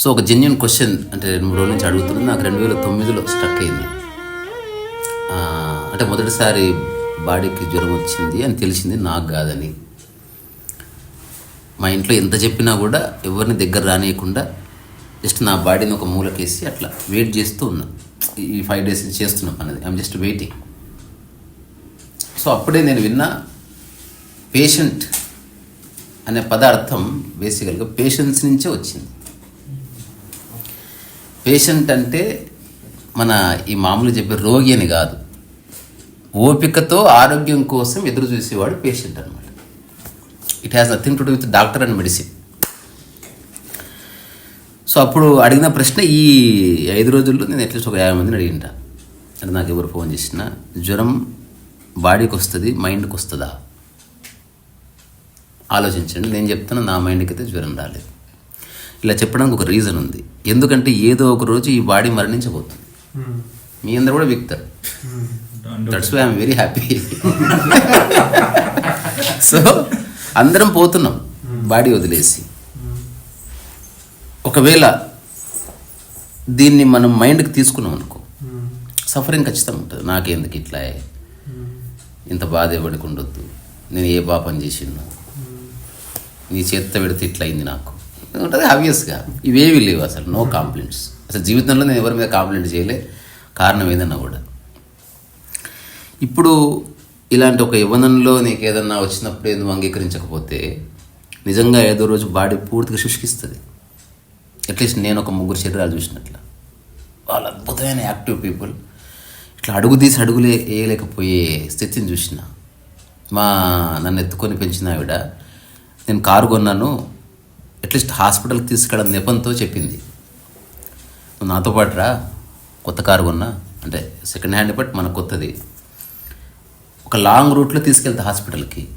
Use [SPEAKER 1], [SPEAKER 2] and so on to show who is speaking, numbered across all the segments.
[SPEAKER 1] So ఒక genuine question అంటే రెండు మూడు రోజుల నుంచి అడుగుతున్నాను నాకు రెండు వేల తొమ్మిదిలో స్ట్రక్ అయింది. అంటే మొదటిసారి బాడీకి జ్వరం వచ్చింది అని తెలిసింది నాకు కాదని. మా ఇంట్లో ఎంత చెప్పినా కూడా ఎవరిని దగ్గర రానియకుండా జస్ట్ నా బాడీని ఒక మూలకేసి అట్లా వెయిట్ చేస్తూ ఉన్నా. ఈ ఫైవ్ డేస్ చేస్తున్నాం చేస్తున్నా పని ఐఎమ్ జస్ట్ వెయిటింగ్ సో అప్పుడే నేను విన్న పేషెంట్ అనే పదార్థం బేసికల్గా పేషెన్స్ నుంచే వచ్చింది. పేషెంట్ అంటే మన ఈ మామూలు చెప్పే రోగి అని కాదు. ఓపికతో ఆరోగ్యం కోసం ఎదురు చూసేవాడు పేషెంట్ అనమాట it has nothing to do with doctor and medicine so అప్పుడు అడిగిన ప్రశ్న ఈ ఐదు రోజుల్లో నేను అట్లీస్ట్ ఒక యాభై మందిని అడిగింట. అంటే నాకు ఎవరు ఫోన్ చేసినా జ్వరం బాడీకి వస్తుంది మైండ్కి వస్తుందా ఆలోచించండి నేను చెప్తాను నా మైండ్కి అయితే జ్వరం రాలేదు. ఇలా చెప్పడానికి ఒక రీజన్ ఉంది. ఎందుకంటే ఏదో ఒక రోజు ఈ బాడీ మరణించబోతుంది. మీ అందరు కూడా విక్తారు. That's why I'm very happy so అందరం పోతున్నాం బాడీ వదిలేసి. ఒకవేళ దీన్ని మనం మైండ్కి తీసుకున్నాం అనుకో సఫరింగ్ ఖచ్చితంగా ఉంటుంది. నాకెందుకు ఇట్లా? ఇంత బాధ ఇవ్వడానికి ఉండొద్దు? నేను ఏ పాపం చేసినా? నీ చేత్త పెడితే ఇట్లా అయింది నాకు. ఉంటుంది ఆబ్వియస్గా ఇవేవి లేవు అసలు నో కాంప్లైంట్స్ అసలు జీవితంలో నేను ఎవరి మీద కాంప్లైంట్ చేయలే కారణం ఏదన్నా కూడా. ఇప్పుడు ఇలాంటి ఒక యవ్వనంలో నీకు ఏదన్నా వచ్చినప్పుడు నువ్వు అంగీకరించకపోతే నిజంగా ఏదో రోజు బాడీ పూర్తిగా శుష్కిస్తుంది. అట్లీస్ట్ నేను ఒక ముగ్గురు శరీరాలు చూసినట్ల. వాళ్ళు అద్భుతమైన యాక్టివ్ పీపుల్. ఇట్లా అడుగు తీసి అడుగులే వేయలేకపోయే స్థితిని చూసిన. మా నన్ను ఎత్తుకొని పెంచిన ఆవిడ నేను కారు కొన్నాను అట్లీస్ట్ హాస్పిటల్కి తీసుకెళ్ళడం నెపంతో చెప్పింది. నువ్వు నాతో పాటు రా కొత్త కారు కొన్నా అంటే సెకండ్ హ్యాండ్ బట్ మన కొత్తది. ఒక లాంగ్ రూట్లో తీసుకెళ్తా హాస్పిటల్కి.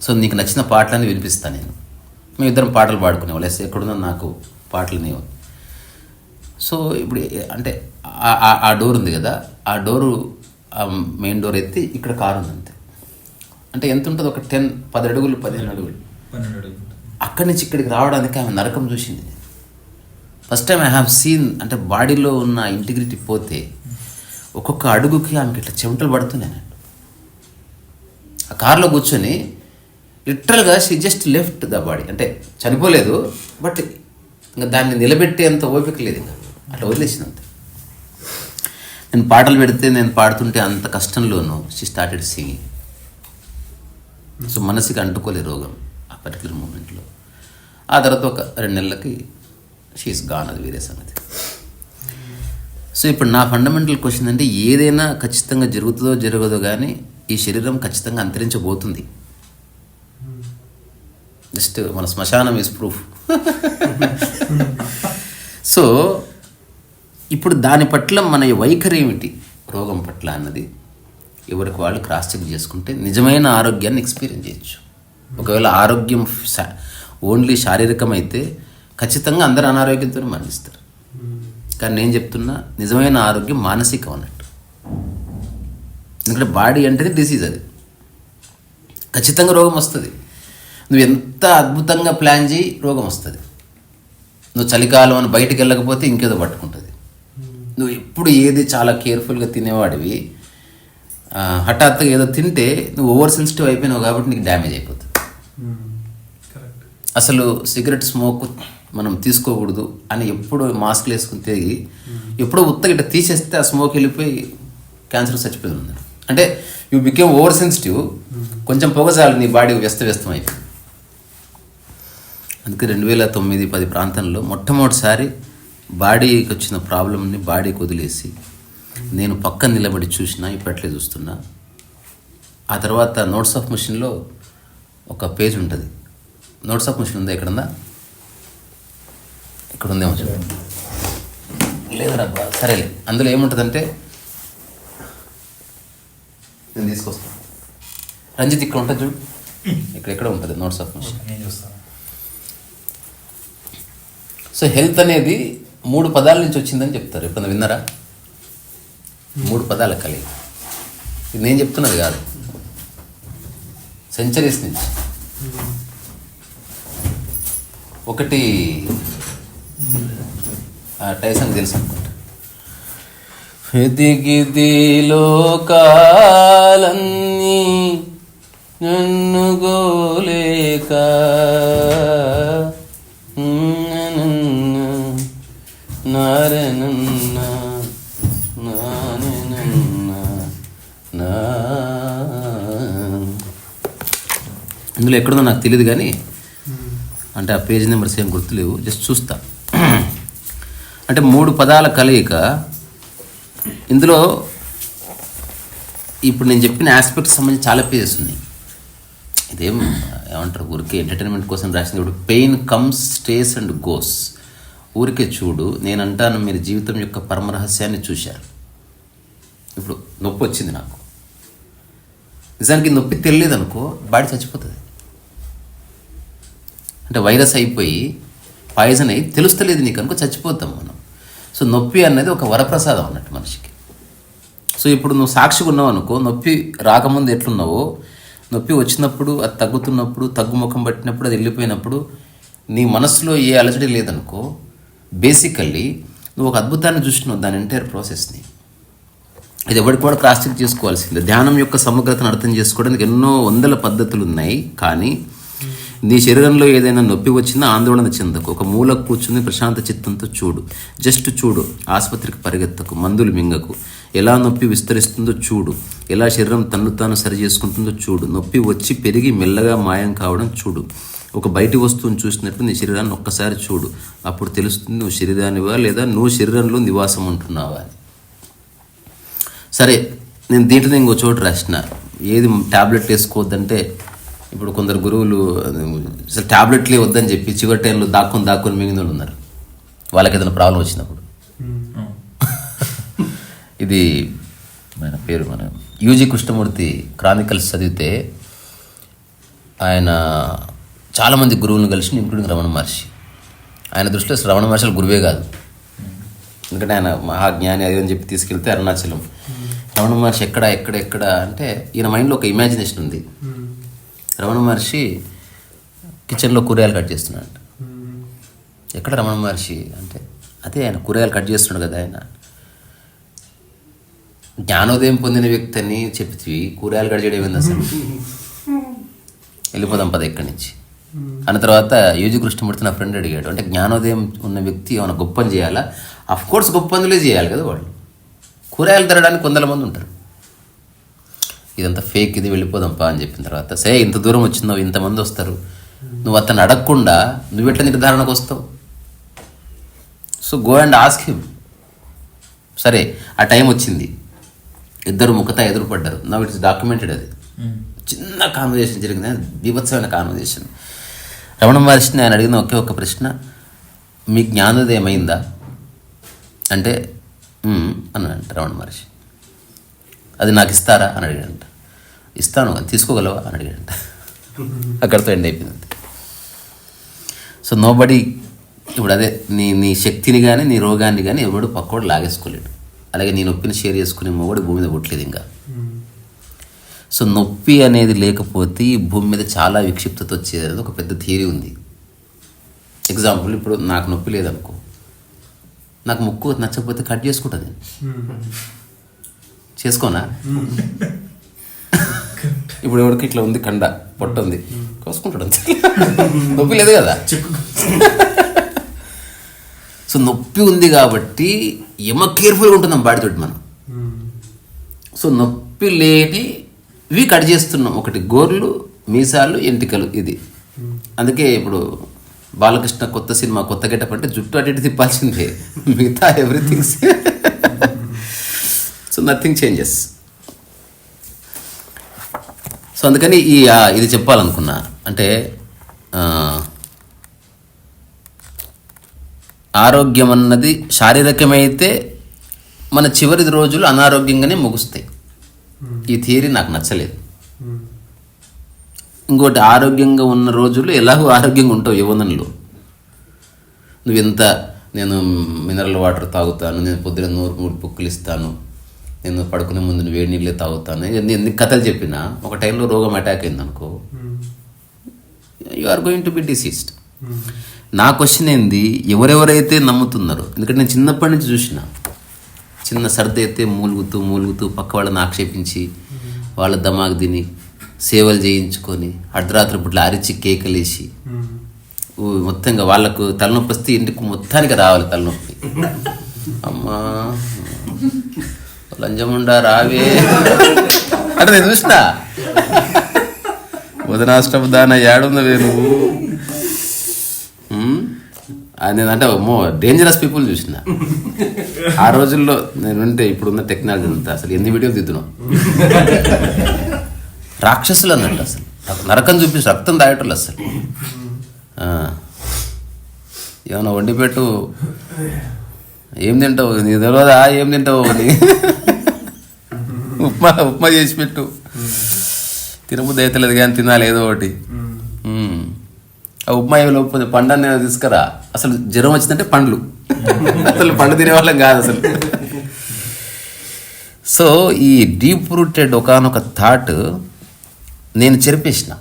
[SPEAKER 1] సో నీకు నచ్చిన పాటలని వినిపిస్తాను నేను. మేము ఇద్దరం పాటలు పాడుకునే వాళ్ళు. ఎక్కడున్నా నాకు పాటలని సో ఇప్పుడు అంటే ఆ- డోర్ ఉంది కదా ఆ డోరు మెయిన్ డోర్ ఎత్తి ఇక్కడ కారు ఉంది అంతే అంటే ఎంత ఉంటుంది? ఒక టెన్ పది అడుగులు పదిహేను అడుగులు.
[SPEAKER 2] పన్నెండు అడుగులు.
[SPEAKER 1] అక్కడి నుంచి ఇక్కడికి రావడానికి ఆమె నరకం చూసింది. First time I have seen అంటే బాడీలో ఉన్న ఇంటిగ్రిటీ పోతే ఒక్కొక్క అడుగుకి ఆమెకి ఇట్లా చెమటలు పడుతున్నాయి ఆ కారులో కూర్చొని లిటరల్గా she just left the body అంటే చనిపోలేదు బట్ ఇంకా దాన్ని నిలబెట్టేంత ఓపిక లేదు ఇంకా. అట్లా వదిలేసినంత నేను పాటలు పెడితే నేను పాడుతుంటే అంత కష్టంలోనూ షీ స్టార్టెడ్ సింగింగ్ సో మనసుకి అంటుకోలే రోగం. పర్టికులర్ మూమెంట్లో ఆ తర్వాత ఒక రెండు నెలలకి షీఈస్ గాన్ అది వేరే సంగతి. సో ఇప్పుడు నా ఫండమెంటల్ క్వశ్చన్ అంటే ఏదైనా ఖచ్చితంగా జరుగుతుందో జరగదో కానీ ఈ శరీరం ఖచ్చితంగా అంతరించబోతుంది జస్ట్ మన శ్మశానం ఈజ్ ప్రూఫ్ సో ఇప్పుడు దాని పట్ల మన వైఖరి ఏమిటి? రోగం పట్ల అన్నది ఎవరికి వాళ్ళు క్రాస్ చెక్ చేసుకుంటే నిజమైన ఆరోగ్యాన్ని ఎక్స్పీరియన్స్ చేయొచ్చు. ఒకవేళ ఆరోగ్యం ఓన్లీ శారీరకం అయితే ఖచ్చితంగా అందరు అనారోగ్యంతో మరణిస్తారు. కానీ నేను చెప్తున్నా నిజమైన ఆరోగ్యం మానసికం అన్నట్టు. ఎందుకంటే బాడీ అంటేది డిసీజ్ అది. ఖచ్చితంగా రోగం వస్తుంది. నువ్వు ఎంత అద్భుతంగా ప్లాన్ చేయి రోగం వస్తుంది. నువ్వు చలికాలం అని బయటికి వెళ్ళకపోతే ఇంకేదో పట్టుకుంటుంది. నువ్వు ఎప్పుడు ఏది చాలా కేర్ఫుల్గా తినేవాడివి హఠాత్తుగా ఏదో తింటే నువ్వు ఓవర్ సెన్సిటివ్ అయిపోయినావు కాబట్టి నీకు డ్యామేజ్ అయిపోతుంది. అసలు సిగరెట్ స్మోక్ మనం తీసుకోకూడదు అని ఎప్పుడు మాస్క్లు వేసుకుని తిరిగి ఎప్పుడో ఉత్తగా ఇట్లా తీసేస్తే ఆ స్మోక్ వెళ్ళిపోయి క్యాన్సర్ చచ్చిపోయింది అంటే యూ బికేమ్ ఓవర్ సెన్సిటివ్ కొంచెం పొగ చాలు నీ బాడీ వ్యస్త వ్యస్తం అయిపోయింది అందుకే రెండు వేల తొమ్మిది పది ప్రాంతంలో మొట్టమొదటిసారి బాడీకి వచ్చిన ప్రాబ్లమ్ని బాడీకి వదిలేసి నేను పక్కన నిలబడి చూసిన ఇప్పట్లే చూస్తున్నా. ఆ తర్వాత నోట్స్ ఆఫ్ మిషన్లో ఒక పేజ్ ఉంటుంది. నోట్స్ ఆఫ్ మిషన్ ఉందా ఎక్కడుందా? ఇక్కడ ఉందేమో చూడండి లేదరా సరేలే. అందులో ఏముంటుందంటే నేను తీసుకొస్తాను రంజిత్ ఇక్కడ ఉంటుంది చూడు. ఇక్కడ ఎక్కడ ఉంటుంది notes of mission so health అనేది మూడు పదాల నుంచి వచ్చిందని చెప్తారు. ఎప్పుడన్నా విన్నారా? మూడు పదాల కలిగి. ఇది నేను చెప్తున్నది కాదు. సెంచరీస్ నుంచి. ఒకటి ఆ టైసన్ తెలుసు అనుకుంటా లోకాలన్నీ నన్ను గోలేక ఇందులో ఎక్కడుందో నాకు తెలియదు కానీ అంటే ఆ పేజ్ నెంబర్స్ ఏం గుర్తులేవు. జస్ట్ చూస్తా. అంటే మూడు పదాల కలయిక ఇందులో ఇప్పుడు నేను చెప్పిన ఆస్పెక్ట్స్ సంబంధించి చాలా పేజెస్ ఉన్నాయి. ఇదేం ఏమంటారు ఊరికే ఎంటర్టైన్మెంట్ కోసం రాసింది ఇప్పుడు pain comes stays and goes ఊరికే చూడు నేను అంటాను మీరు జీవితం యొక్క పరమ రహస్యాన్ని చూశారు. ఇప్పుడు నొప్పి వచ్చింది నాకు. నిజానికి నొప్పి తెలియదు అనుకో బాడీ చచ్చిపోతుంది. అంటే వైరస్ అయిపోయి పాయిజన్ అయి తెలుస్తలేదు నీకు అనుకో చచ్చిపోతాం మనం. సో నొప్పి అనేది ఒక వరప్రసాదం అన్నట్టు మనిషికి. సో ఇప్పుడు నువ్వు సాక్షిగా ఉన్నావు అనుకో నొప్పి రాకముందు ఎట్లున్నావో నొప్పి వచ్చినప్పుడు అది తగ్గుతున్నప్పుడు తగ్గుముఖం పట్టినప్పుడు అది వెళ్ళిపోయినప్పుడు నీ మనసులో ఏ అలజడి లేదనుకో బేసికల్లీ నువ్వు ఒక అద్భుతాన్ని చూసినావు దాని ఎంటైర్ ప్రాసెస్ని ఇది ఎవరికి కూడా క్రాస్ చెక్ చేసుకోవాల్సిందే. ధ్యానం యొక్క సమగ్రతను అర్థం చేసుకోవడానికి ఎన్నో వందల పద్ధతులు ఉన్నాయి. కానీ నీ శరీరంలో ఏదైనా నొప్పి వచ్చినా ఆందోళన చెందకు. ఒక మూల కూర్చుని ప్రశాంత చిత్తంతో చూడు. జస్ట్ చూడు. ఆసుపత్రికి పరిగెత్తకు. మందులు మింగకు. ఎలా నొప్పి విస్తరిస్తుందో చూడు. ఎలా శరీరం తన్ను తాను సరి చేసుకుంటుందో చూడు. నొప్పి వచ్చి పెరిగి మెల్లగా మాయం కావడం చూడు. ఒక బయటి వస్తువుని చూసినట్టు నీ శరీరాన్ని ఒక్కసారి చూడు. అప్పుడు తెలుస్తుంది నువ్వు శరీరానివా లేదా నువ్వు శరీరంలో నివాసం ఉంటున్నావా సరే నేను దీంట్లో ఇంకో చోటు రాసిన. ఏది టాబ్లెట్ వేసుకోవద్దంటే ఇప్పుడు కొందరు గురువులు అసలు టాబ్లెట్లే వద్దని చెప్పి చివరి టైంలో దాక్కుని దాక్కుని మిగిలిన వాళ్ళు ఉన్నారు. వాళ్ళకి ఏదైనా ప్రాబ్లం వచ్చినప్పుడు. ఇది మన పేరు మన యూజీ కృష్ణమూర్తి క్రానికల్స్ చదివితే ఆయన చాలామంది గురువులను కలిసి ఇంక్లూడింగ్ రమణ మహర్షి. ఆయన దృష్టిలో రమణ మహర్షి గురువే కాదు. ఎందుకంటే ఆయన మహాజ్ఞాని అది అని చెప్పి తీసుకెళ్తే అరుణాచలం. రమణ మహర్షి ఎక్కడ ఎక్కడ ఎక్కడ అంటే ఈయన మైండ్లో ఒక ఇమాజినేషన్ ఉంది. రమణ మహర్షి కిచెన్లో కూరగాయలు కట్ చేస్తున్నాడు ఎక్కడ రమణ మహర్షి అంటే అదే ఆయన కూరగాయలు కట్ చేస్తున్నాడు కదా ఆయన. జ్ఞానోదయం పొందిన వ్యక్తి అని చెప్పి కూరగాయలు కట్ చేయడం ఏంది అసలు? వెళ్ళిపోదాం పద ఇక్కడి నుంచి. అన్న తర్వాత యూజీ కృష్ణమూర్తి నా ఫ్రెండ్ అడిగాడు అంటే జ్ఞానోదయం ఉన్న వ్యక్తి ఏమైనా గొప్పని చేయాలా? అఫ్ కోర్స్ గొప్ప పనులే చేయాలి కదా వాళ్ళు. కూరగాయలు తినడానికి వందల మంది ఉంటారు. ఇదంతా ఫేక్ ఇది వెళ్ళిపోదాంపా అని చెప్పిన తర్వాత సరే ఇంత దూరం వచ్చిందావు ఇంతమంది వస్తారు. నువ్వు అతను అడగకుండా నువ్వు ఎట్లా నిర్ధారణకు వస్తావు? So go and ask him సరే ఆ టైం వచ్చింది. ఇద్దరు ముఖత ఎదురుపడ్డారు. నవ్ ఇట్స్ డాక్యుమెంటెడ్ అది. చిన్న కాన్వర్జేషన్ జరిగింది బీభత్సమైన కాన్వర్జేషన్ రమణ మహర్షిని ఆయన అడిగిన ఒకే ఒక ప్రశ్న మీ జ్ఞానోదయం అయిందా అంటే "ఉమ్" అన్నాడంట రమణ మహర్షి. అది నాకు ఇస్తారా? అని అడిగాడంట. ఇస్తాను అది తీసుకోగలవా అని అడిగాడంట. అక్కడితో ఎండ్ అయిపోయింది. సో నోబడి ఇప్పుడు అదే నీ నీ శక్తిని కానీ నీ రోగాన్ని కానీ ఎవడు పక్కోడు లాగేసుకోలేడు. అలాగే నీ నొప్పిని షేర్ చేసుకునే మొగడు భూమి మీద పుట్టలేదు ఇంకా. సో నొప్పి అనేది లేకపోతే ఈ భూమి మీద చాలా విక్షిప్తత వచ్చేది. అనేది ఒక పెద్ద థియరీ ఉంది. ఎగ్జాంపుల్ ఇప్పుడు నాకు నొప్పి లేదనుకో. నాకు ముక్కు నచ్చకపోతే కట్ చేసుకుంటా నేను. చేసుకోనా? ఇప్పుడు ఎవరికి ఇట్లా ఉంది కండ పొట్ట ఉంది. కోసుకుంటాడు అంతే. నొప్పి లేదు కదా? సో నొప్పి ఉంది కాబట్టి ఎమ కేర్ఫుల్గా ఉంటున్నాం బాడీతోటి మనం. సో నొప్పి లేనివి కట్ చేస్తున్నాం. ఒకటి గోర్లు మీసాలు ఎంటికలు ఇది. అందుకే ఇప్పుడు బాలకృష్ణ కొత్త సినిమా కొత్త గెటప్ అంటే జుట్టు అటు ఇటు తిప్పాల్సిందే. మిగతా everything so nothing changes so అందుకని ఈ ఇది చెప్పాలనుకున్నా. అంటే ఆరోగ్యం అన్నది శారీరకమైతే మన చివరి రోజులు అనారోగ్యంగానే ముగుస్తాయి. ఈ థియరీ నాకు నచ్చలేదు. ఇంకోటి ఆరోగ్యంగా ఉన్న రోజులు ఎలాగో ఆరోగ్యంగా ఉంటావు యవ్వనంలో. నువ్వు ఎంత నేను మినరల్ వాటర్ తాగుతాను నేను పొద్దున నూరు మూడు పుక్కులు ఇస్తాను నేను పడుకునే ముందు వేడి నీళ్ళే తాగుతాను. ఎన్ని ఎన్ని కథలు చెప్పినా ఒక టైంలో రోగం అటాక్ అయింది అనుకో you are going to be diseased నా క్వశ్చన్ ఏంది? ఎవరెవరైతే నమ్ముతున్నారో ఎందుకంటే నేను చిన్నప్పటి నుంచి చూసిన చిన్న సర్ది అయితే మూలుగుతూ మూలుగుతూ పక్క వాళ్ళని ఆక్షేపించి వాళ్ళ దమాకు తిని సేవలు చేయించుకొని అర్ధరాత్రి పుట్ల అరిచి కేకలేసి మొత్తంగా వాళ్ళకు తలనొప్పి వస్తే ఇంటికి మొత్తానికి రావాలి తలనొప్పి. అమ్మా. లంజముండా రావే. అంటే నేను చూసిన? వదనాష్టమ దాన ఏడుందవే నువ్వు నేను అంటే మో డేంజరస్ పీపుల్ చూసిన. ఆ రోజుల్లో నేను ఉంటే ఇప్పుడున్న టెక్నాలజీ అంతా అసలు ఎన్ని వీడియోలు దిద్దును. రాక్షసులు అన్నట్టు అసలు నరకం చూపించి రక్తం తాగేటోళ్ళు అసలు. ఏమైనా వండిపెట్టు? వండి పెట్టు ఏం తింటావు? నీ తెలియదా ఏం తింటావు? అని ఉప్మా ఉప్మా చేసి పెట్టు. తినబుద్ధి అవుతలేదు కానీ తినాలి ఏదో ఒకటి. ఆ ఉప్మా ఏమి లోపల పండు తీసుకురా? అసలు జ్వరం వచ్చిందంటే పండ్లు. అసలు పండు తినేవాళ్ళం కాదు అసలు. సో ఈ డీప్ రూటెడ్ ఒకనొక థాట్ నేను చెరిపేసిన.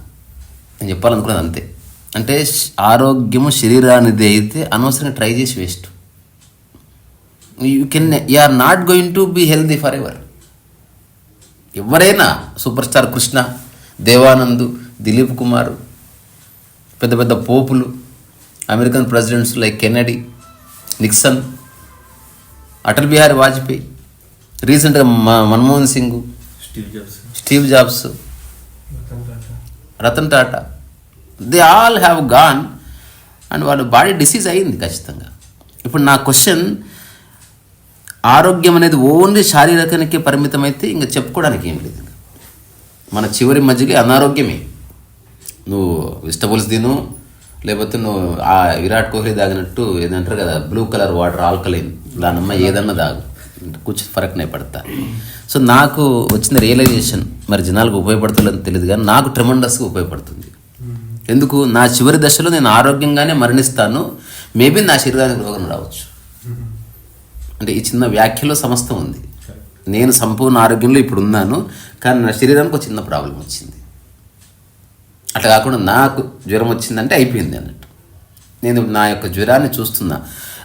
[SPEAKER 1] నేను చెప్పాలనుకున్నది అంతే. అంటే ఆరోగ్యము శరీరానిది అయితే అనవసరంగా ట్రై చేసి waste. You can you are not going to be healthy forever ఎవరైనా సూపర్ స్టార్ కృష్ణ దేవానంద్ దిలీప్ కుమార్ పెద్ద పెద్ద పోపులు American presidents like Kennedy Nixon Atal Bihari Vajpayee రీసెంట్గా మ- Manmohan Singh
[SPEAKER 2] Steve Jobs
[SPEAKER 1] Steve Jobs Ratan Tata they all have gone and వాళ్ళ body disease అయింది ఖచ్చితంగా. ఇప్పుడు నా క్వశ్చన్ ఆరోగ్యం అనేది ఓన్లీ శారీరకానికే పరిమితమైతే ఇంకా చెప్పుకోవడానికి ఏం లేదు. మన చివరి మధ్యకి అనారోగ్యమే. నువ్వు వెజిటబుల్స్ తిను లేకపోతే నువ్వు ఆ విరాట్ కోహ్లీ తాగినట్టు ఏదంటారు కదా బ్లూ కలర్ వాటర్ ఆల్కలైన్ దానమ్మ ఏదన్నా తాగు. కూర్చు ఫరక్ పడతా. సో నాకు వచ్చిన రియలైజేషన్ మరి జనాలకు ఉపయోగపడుతుందని తెలియదు కానీ నాకు ట్రెమండస్గా ఉపయోగపడుతుంది. ఎందుకు? నా చివరి దశలో నేను ఆరోగ్యంగానే మరణిస్తాను. మేబీ నా శరీరానికి రోగం రావచ్చు. అంటే ఈ చిన్న వ్యాఖ్యలో సమస్తం ఉంది నేను సంపూర్ణ ఆరోగ్యంలో ఇప్పుడు ఉన్నాను కానీ నా శరీరానికి ఒక చిన్న ప్రాబ్లం వచ్చింది అట్లా కాకుండా నాకు జ్వరం వచ్చిందంటే అయిపోయింది అన్నట్టు నేను నా యొక్క జ్వరాన్ని చూస్తున్నా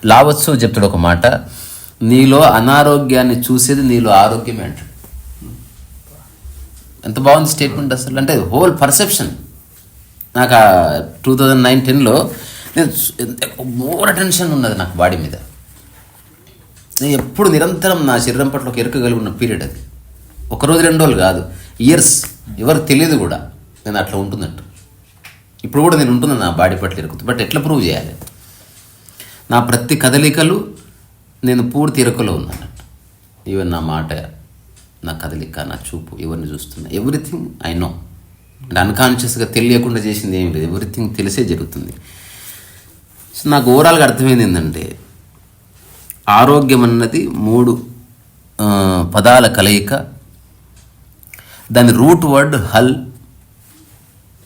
[SPEAKER 1] లావత్సవ్ చెప్తాడు ఒక మాట నీలో అనారోగ్యాన్ని చూసేది నీలో ఆరోగ్యమే అంటాడు ఎంత బాగుంది స్టేట్మెంట్ అసలు అంటే హోల్ పర్సెప్షన్ నాకు టూ థౌజండ్ నైన్ టెన్లో నేను మోర్ అటెన్షన్ ఉన్నది నాకు బాడీ మీద నేను ఎప్పుడు నిరంతరం నా శరీరం పట్ల ఒక ఎరుక కలిగి ఉన్న పీరియడ్ అది. ఒక రోజు రెండు రోజులు కాదు. ఇయర్స్ ఎవరు తెలియదు కూడా. నేను అట్లా ఉంటున్నట్టు ఇప్పుడు కూడా నేను ఉంటున్నాను నా బాడీ పట్ల ఎరుకుతూ. బట్ ఎట్లా ప్రూవ్ చేయాలి? నా ప్రతి కదలికలు నేను పూర్తి ఎరుకలో ఉన్నాను ఈవెన్ నా మాట నా కదలిక నా చూపు ఎవరిని చూస్తున్నా ఎవ్రీథింగ్ ఐ నో అండ్ అన్కాన్షియస్గా తెలియకుండా చేసింది ఏమి లేదు. ఎవ్రీథింగ్ తెలిసే జరుగుతుంది. సో నాకు ఓవరాల్గా అర్థమైంది ఏంటంటే ఆరోగ్యం అన్నది మూడు పదాల కలయిక. దాని రూట్ వర్డ్ హల్.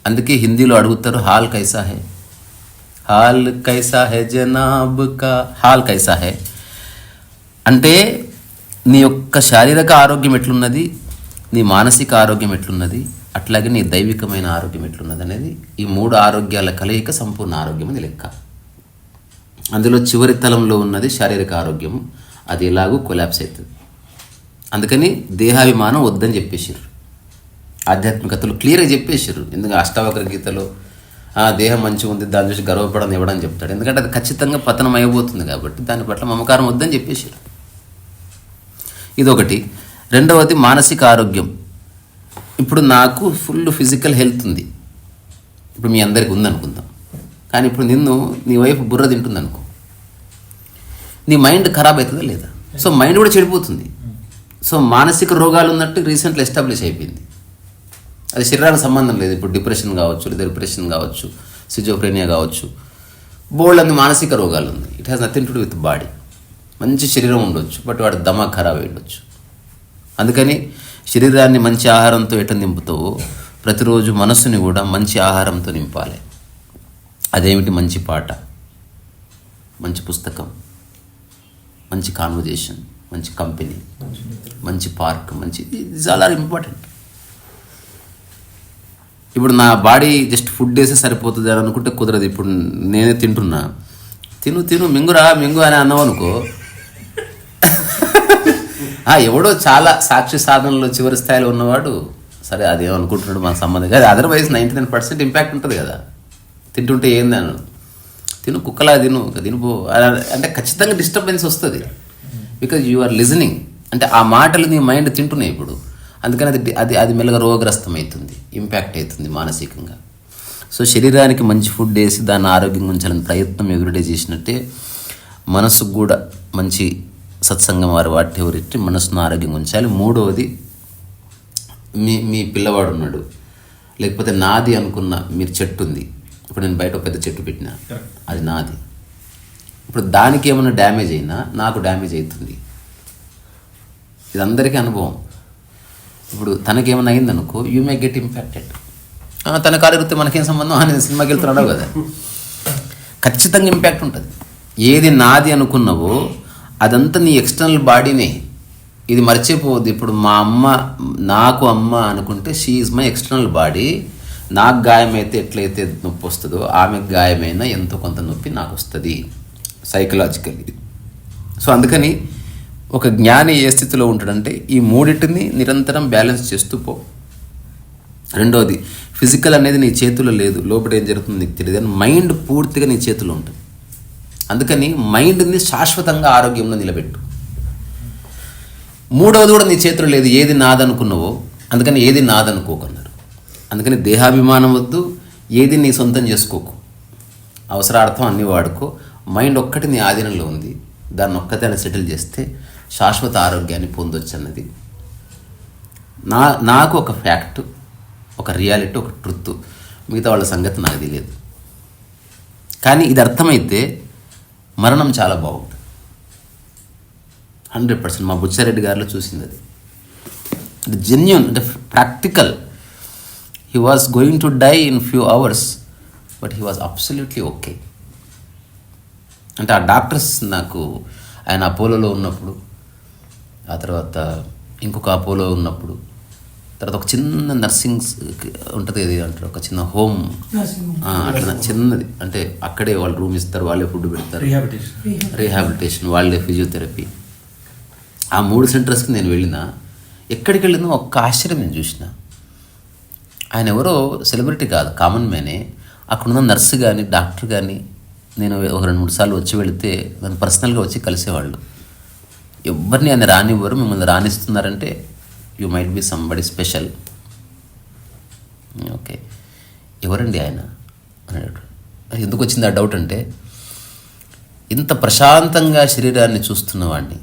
[SPEAKER 1] అందుకే హిందీలో అడుగుతారు హాల్ కైసా హే. హాల్ కైసా హే జనాబ్ కా హాల్ కైసా హే. అంటే నీ యొక్క శారీరక ఆరోగ్యం ఎట్లున్నది నీ మానసిక ఆరోగ్యం ఎట్లున్నది అట్లాగే నీ దైవికమైన ఆరోగ్యం ఎట్లున్నది అనేది ఈ మూడు ఆరోగ్యాల కలయిక సంపూర్ణ ఆరోగ్యం అని లెక్క. అందులో చివరి తలంలో ఉన్నది శారీరక ఆరోగ్యం. అది ఎలాగూ కొలాప్స్ అవుతుంది అందుకని దేహాభిమానం వద్దని చెప్పేసారు ఆధ్యాత్మికతలు క్లియర్గా చెప్పేసారు ఎందుకంటే అష్టావక్ర గీతలో ఆ దేహం మంచిగా ఉంది దాని చూసి గర్వపడని ఇవ్వడం చెప్తాడు. ఎందుకంటే అది ఖచ్చితంగా పతనం అయిపోతుంది కాబట్టి దాని పట్ల మమకారం వద్దని చెప్పేసారు ఇదొకటి. రెండవది మానసిక ఆరోగ్యం. ఇప్పుడు నాకు ఫుల్ ఫిజికల్ హెల్త్ ఉంది. ఇప్పుడు మీ అందరికి ఉందనుకుందాం. కానీ ఇప్పుడు నిన్ను నీ వైఫ్ బుర్ర తింటుంది అనుకో నీ మైండ్ ఖరాబ్ అవుతుందా లేదా? సో మైండ్ కూడా చెడిపోతుంది. సో మానసిక రోగాలు ఉన్నట్టు రీసెంట్లీ ఎస్టాబ్లిష్ అయిపోయింది. అది శరీరానికి సంబంధం లేదు. ఇప్పుడు డిప్రెషన్ కావచ్చు లేదా డిప్రెషన్ కావచ్చు సిజోఫ్రేనియా కావచ్చు. బోల్డ్ అన్ని మానసిక రోగాలు ఉన్నాయి. It has nothing to do with body మంచి శరీరం ఉండొచ్చు బట్ వాడి దమా ఖరాబ్ అయి ఉండొచ్చు. అందుకని శరీరాన్ని మంచి ఆహారంతో ఎట్లా నింపుతావో ప్రతిరోజు మనస్సుని కూడా మంచి ఆహారంతో నింపాలి. అదేమిటి మంచి పాట? మంచి పుస్తకం? మంచి కాన్వర్జేషన్ మంచి కంపెనీ మంచి పార్క్ మంచి ఇట్స్ ఆల్ ఆర్ ఇంపార్టెంట్ ఇప్పుడు నా బాడీ జస్ట్ ఫుడ్ వేస్తే సరిపోతుంది అని అనుకుంటే కుదరదు. ఇప్పుడు నేనే తింటున్నా. తిను తిను మింగురా మింగు అని అన్నావు అనుకో. ఎవడో చాలా సాక్షి సాధనలో చివరి స్థాయిలో ఉన్నవాడు. సరే అదేమనుకుంటున్నాడు మన సంబంధం కాదు. Otherwise ninety nine percent impact ఉంటుంది కదా. తింటుంటే ఏంది అని తిను కుక్కలా తిను తినుపో అంటే ఖచ్చితంగా డిస్టర్బెన్స్ వస్తుంది. బికాజ్ యు ఆర్ లిజనింగ్ అంటే ఆ మాటలు నీ మైండ్ తింటున్నాయి ఇప్పుడు. అందుకని అది అది అది మెల్లగా రోగగ్రస్తం అవుతుంది ఇంపాక్ట్ అవుతుంది మానసికంగా. సో శరీరానికి మంచి ఫుడ్ వేసి దాన్ని ఆరోగ్యంగా ఉంచాలని ప్రయత్నం ఎవ్రీడే చేసినట్టే మనసుకు కూడా మంచి సత్సంగం వారి వాటి ఎవరిట్టి మనసును ఆరోగ్యంగా ఉంచాలి. మూడవది మీ మీ పిల్లవాడు ఉన్నాడు. లేకపోతే నాది అనుకున్న మీరు చెట్టు ఉంది ఇప్పుడు నేను బయట ఒక పెద్ద చెట్టు పెట్టిన. అది నాది. ఇప్పుడు దానికి ఏమైనా డ్యామేజ్ అయినా నాకు డ్యామేజ్ అవుతుంది. ఇది అందరికీ అనుభవం. ఇప్పుడు తనకి ఏమైనా అయిందనుకో యూ మే గెట్ ఇంపాక్టెడ్ తన కార్యవృత్తి మనకేం సంబంధం? అని సినిమాకి వెళ్తున్నాడు కదా. ఖచ్చితంగా ఇంపాక్ట్ ఉంటుంది. ఏది నాది అనుకున్నావో అదంతా నీ ఎక్స్టర్నల్ బాడీనే ఇది మర్చిపోవద్దు. ఇప్పుడు మా అమ్మ నాకు అమ్మ అనుకుంటే she is my external body నాకు గాయమైతే ఎట్లయితే నొప్పి వస్తుందో ఆమెకు గాయమైనా ఎంతో కొంత నొప్పి నాకు వస్తుంది. సైకలాజికల్లీ సో అందుకని ఒక జ్ఞాని ఏ స్థితిలో ఉంటాడంటే ఈ మూడింటిని నిరంతరం బ్యాలెన్స్ చేస్తూ పో. రెండోది ఫిజికల్ అనేది నీ చేతిలో లేదు లోపల ఏం జరుగుతుందో నీకు తెలియదు కానీ మైండ్ పూర్తిగా నీ చేతిలో ఉంటుంది. అందుకని మైండ్ని శాశ్వతంగా ఆరోగ్యంలో నిలబెట్టు. మూడవది కూడా నీ చేతిలో లేదు ఏది నాదనుకున్నావో అందుకని ఏది నాదనుకోకన్నారు అందుకని దేహాభిమానం వద్దు ఏది నీ సొంతం చేసుకోకు. అవసరార్థం అన్ని వాడుకో. మైండ్ ఒక్కటి నీ ఆధీనంలో ఉంది. దాన్ని ఒక్కతే సెటిల్ చేస్తే శాశ్వత ఆరోగ్యాన్ని పొందొచ్చు అన్నది నా నాకు ఒక ఫ్యాక్ట్ ఒక రియాలిటీ ఒక ట్రుత్. మిగతా వాళ్ళ సంగతి నాకు తెలియదు. కానీ ఇది అర్థమైతే మరణం చాలా బాగుంటుంది. హండ్రెడ్ పర్సెంట్ మా బుచ్చారెడ్డి గారిలో చూసింది అది. జెన్యున్ అంటే practical he was going to die in few hours but he was absolutely okay అంటే ఆ డాక్టర్స్ నాకు ఆయన అపోలోలో ఉన్నప్పుడు ఆ తర్వాత ఇంకొక అపోలో ఉన్నప్పుడు తర్వాత ఒక చిన్న నర్సింగ్ ఉంటుంది ఇది అంటారు ఒక చిన్న హోమ్ అట్లా చిన్నది. అంటే అక్కడే వాళ్ళు రూమ్ ఇస్తారు వాళ్ళే ఫుడ్ పెడతారు. రీహాబిలిటేషన్ వాళ్ళే ఫిజియోథెరపీ ఆ మూడు సెంటర్స్కి నేను వెళ్ళిన ఎక్కడికి వెళ్ళినా ఒక్క ఆశ్చర్యం నేను చూసిన. ఆయన ఎవరో సెలబ్రిటీ కాదు కామన్ మ్యానే అక్కడున్న నర్సు కానీ డాక్టర్ కానీ నేను ఒక రెండు మూడు సార్లు వచ్చి వెళితే నన్ను పర్సనల్గా వచ్చి కలిసేవాళ్ళు. ఎవరిని ఆయన రానివ్వరు మిమ్మల్ని రాణిస్తున్నారంటే you might be somebody special okay. ఎవరండి ఆయన? ఎందుకు వచ్చింది ఆ డౌట్ అంటే ఇంత ప్రశాంతంగా శరీరాన్ని చూస్తున్న వాడిని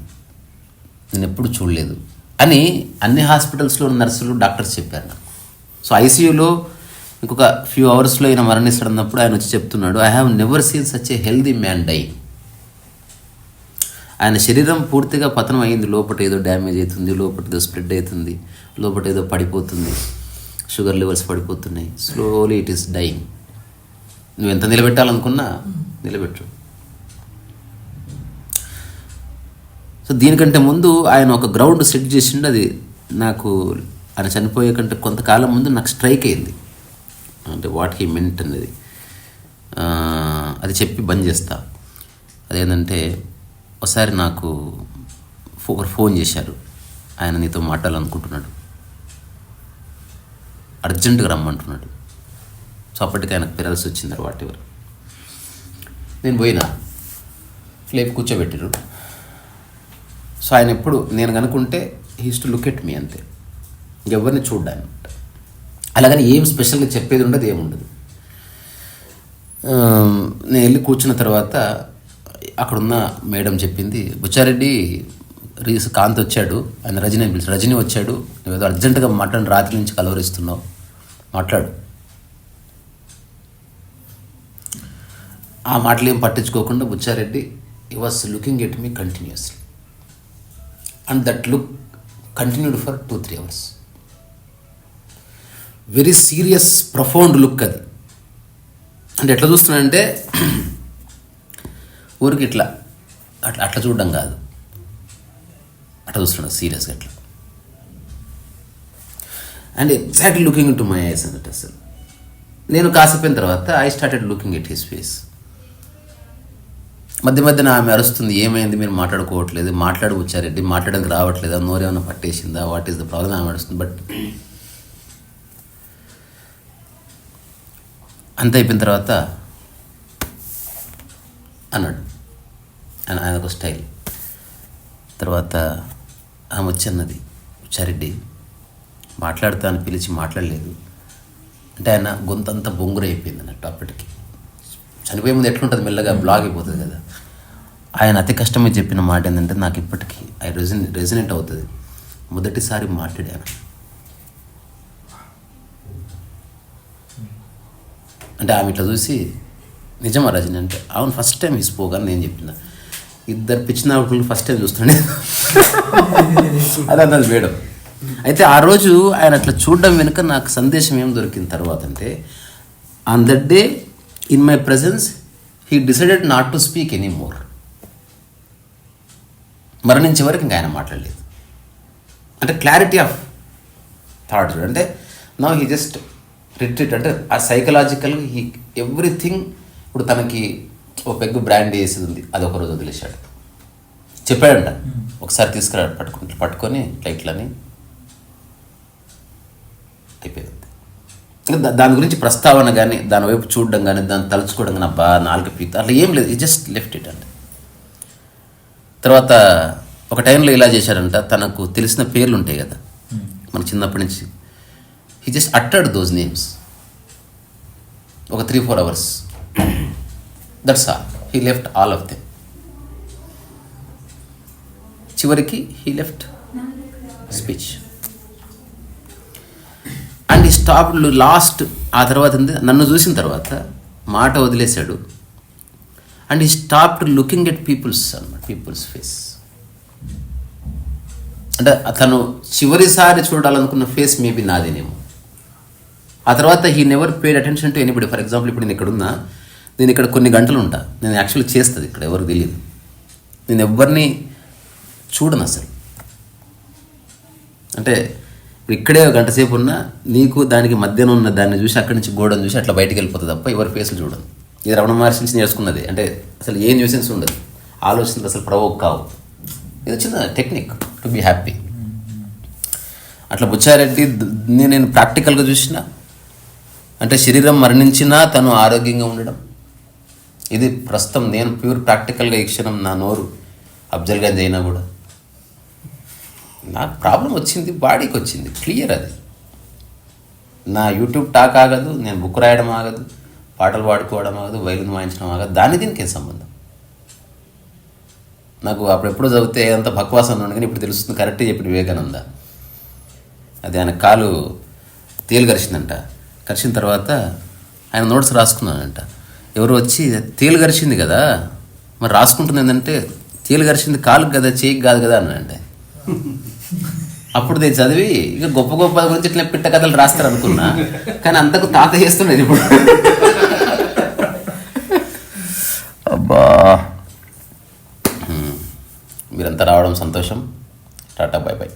[SPEAKER 1] నేను ఎప్పుడు చూడలేదు అని అన్ని హాస్పిటల్స్లో ఉన్న నర్సులు డాక్టర్స్ చెప్పారు నాకు. సో ఐసీయూలో ఇంకొక ఫ్యూ అవర్స్లో ఆయన మరణిస్తాడన్నప్పుడు ఆయన వచ్చి చెప్తున్నాడు I have never seen such a healthy man die ఆయన శరీరం పూర్తిగా పతనం అయింది లోపల ఏదో డ్యామేజ్ అవుతుంది లోపల ఏదో స్ప్రెడ్ అవుతుంది లోపల ఏదో పడిపోతుంది షుగర్ లెవెల్స్ పడిపోతున్నాయి స్లోలీ ఇట్ ఈస్ డైయింగ్ నువ్వు ఎంత నిలబెట్టాలనుకున్నా నిలబెట్టు. సో దీనికంటే ముందు ఆయన ఒక గ్రౌండ్ సెట్ చేసిండు అది నాకు ఆయన చనిపోయే కంటే కొంతకాలం ముందు నాకు స్ట్రైక్ అయింది. అంటే వాట్ హీ మెంట్ అనేది అది చెప్పి బంద్ చేస్తా. అదేంటంటే ఒకసారి నాకు ఫో- ఫోన్ చేశారు. ఆయన నీతో మాట్లాడాలనుకుంటున్నాడు. అర్జెంటుగా రమ్మంటున్నాడు. సో అప్పటికి ఆయనకు పెరాల్సి వచ్చింది వాట్ ఎవర్ నేను పోయినా. లేపు కూర్చోబెట్టారు సో ఆయన ఎప్పుడు నేను కనుకుంటే he's to look at me అంతే. ఎవరిని చూడ్డానికి అలాగని ఏం స్పెషల్గా చెప్పేది ఉండదు ఏముండదు నేను వెళ్ళి కూర్చున్న తర్వాత అక్కడున్న మేడం చెప్పింది బుచ్చారెడ్డి రీస్ కాంత్ వచ్చాడు ఆయన రజనీ పిలిచి రజనీ వచ్చాడు నువ్వేదో అర్జెంటుగా మాట్లాడి రాత్రి నుంచి కలవరిస్తున్నావు మాట్లాడు. ఆ మాటలు ఏం పట్టించుకోకుండా Buchareddy he was looking at me continuously and that look continued for two three hours very serious profound look అది. అంటే ఎట్లా చూస్తున్నానంటే ఊరికి ఇట్లా అట్లా అట్లా చూడడం కాదు. అట్లా చూస్తున్నాడు సీరియస్గా అట్లా. And exactly looking to my eyes అన్నట్టు అసలు. నేను కాసిపోయిన తర్వాత I started looking at his face మధ్య మధ్యన ఆమె అరుస్తుంది ఏమైంది మీరు మాట్లాడుకోవట్లేదు మాట్లాడి వచ్చారెడ్డి మాట్లాడడానికి రావట్లేదా నోరేమైనా పట్టేసిందా వాట్ ఈస్ ద ప్రాబ్లం ఆమె అరుస్తుంది బట్ అంత అయిపోయిన తర్వాత అన్నాడు. ఆయన ఆయన ఒక స్టైల్. తర్వాత ఆమె వచ్చి అన్నది చారెడ్డి మాట్లాడుతా అని పిలిచి మాట్లాడలేదు. అంటే ఆయన గొంతంతా బొంగురు అయిపోయింది అన్నట్టు అప్పటికి. చనిపోయే ముందు ఎట్లుంటుంది మెల్లగా బ్లాగ్ అయిపోతుంది కదా. ఆయన అతి కష్టమే చెప్పిన మాట ఏంటంటే నాకు ఇప్పటికీ ఐ రెజన్ రెజనెంట్ అవుతుంది. మొదటిసారి మాట్లాడాను. అంటే ఆమె ఇట్లా చూసి నిజమా రజని? అంటే అవును ఫస్ట్ టైం అని నేను చెప్పిన. ఇద్దరు పిచ్చిన ఫస్ట్ టైం చూస్తుండే అది అన్నది మేడం. అయితే ఆ రోజు ఆయన అట్లా చూడడం వెనుక నాకు సందేశం ఏం దొరికిన తర్వాత అంటే on that day in my presence he decided not to speak any more మరణించే వరకు ఇంకా ఆయన మాట్లాడలేదు. అంటే క్లారిటీ ఆఫ్ థాట్ అంటే నో హీ జస్ట్ రిట్రీట్ అంటే ఆ సైకలాజికల్ హీ ఎవ్రీథింగ్ ఇప్పుడు తనకి ఒక పెగ్గు బ్రాండ్ వేసేది. ఉంది అది ఒక రోజు వదిలేశాడు. చెప్పాడంట. ఒకసారి తీసుకురా పట్టుకుని పట్టుకొని ఇట్లా ఇట్లని అయిపోయింది దాని గురించి ప్రస్తావన కానీ దాని వైపు చూడడం కానీ దాన్ని తలుచుకోవడం కానీ అబ్బా నాలుగు పీత అట్లా ఏం లేదు. జస్ట్ లెఫ్ట్ ఇట్ అండి తర్వాత ఒక టైంలో ఇలా చేశారంట తనకు తెలిసిన పేర్లు ఉంటాయి కదా. మన చిన్నప్పటి నుంచి he just uttered those names ఒక three four hours that's all he left all of them చివరికి he left speech and he stop last ఆ తర్వాత నన్ను చూసిన తర్వాత మాట వదిలేశాడు. And he stop looking at peoples అనమాట పీపుల్స్ ఫేస్ అంటే అతను చివరిసారి చూడాలనుకున్న ఫేస్ మేబీ నాదేనేమో. ఆ తర్వాత he never paid attention to anybody for example ఇప్పుడు నేను ఇక్కడ ఉన్నా నేను ఇక్కడ కొన్ని గంటలు ఉంటా నేను యాక్చువల్లీ చేస్తుంది ఇక్కడ ఎవరికి తెలియదు నేను ఎవరిని చూడను అసలు. అంటే ఇప్పుడు ఇక్కడే ఒక గంట సేపు ఉన్నా నీకు దానికి మధ్యన ఉన్న దాన్ని చూసి అక్కడి నుంచి గోడను చూసి అట్లా బయటకు వెళ్ళిపోతుంది తప్ప ఎవరి ఫేస్లు చూడను. ఇది రమణ మహర్షి నుంచి నేర్చుకున్నది. అంటే అసలు ఏం న్యూసెన్స్ ఉండదు. ఆలోచనలు అసలు ప్రవోక్ కావు. ఇది చిన్న టెక్నిక్ టు బీ హ్యాపీ అట్లా బుచ్చారెడ్డి నేను ప్రాక్టికల్గా చూసిన అంటే శరీరం మరణించినా తను ఆరోగ్యంగా ఉండడం. ఇది ప్రస్తుతం నేను ప్యూర్ ప్రాక్టికల్గా ఇచ్చినాం నా నోరు అబ్జర్వ్గా అయినా కూడా. నాకు ప్రాబ్లం వచ్చింది బాడీకి వచ్చింది క్లియర్ అది. నా యూట్యూబ్ టాక్ ఆగదు నేను బుక్ రాయడం ఆగదు పాటలు పాడుకోవడం ఆగదు వైలిన్ వాయించడం ఆగదు దాని దీనికి ఏం సంబంధం? నాకు అప్పుడెప్పుడు చదివితే అంత భక్వాసం ఉండి కానీ ఇప్పుడు తెలుస్తుంది కరెక్ట్గా చెప్పిన వివేకానంద. అది ఆయన కాలు తేలిగరిచిందంట. కరిచిన తర్వాత ఆయన నోట్స్ రాసుకున్నానంట ఎవరు వచ్చి తేలు గరిచింది కదా మరి రాసుకుంటుంది ఏంటంటే తేలు గరిచింది కాలుకి కదా చేయికి కాదు కదా అన్నాడంటే అప్పుడు నేను చదివి ఇక గొప్ప గొప్ప గురించి ఇట్లా పిట్ట కథలు రాస్తారు అనుకున్నా కానీ అంతకు తాత చేస్తుండేది ఇప్పుడు. అబ్బా. మీరంతా రావడం సంతోషం. Tata bye bye.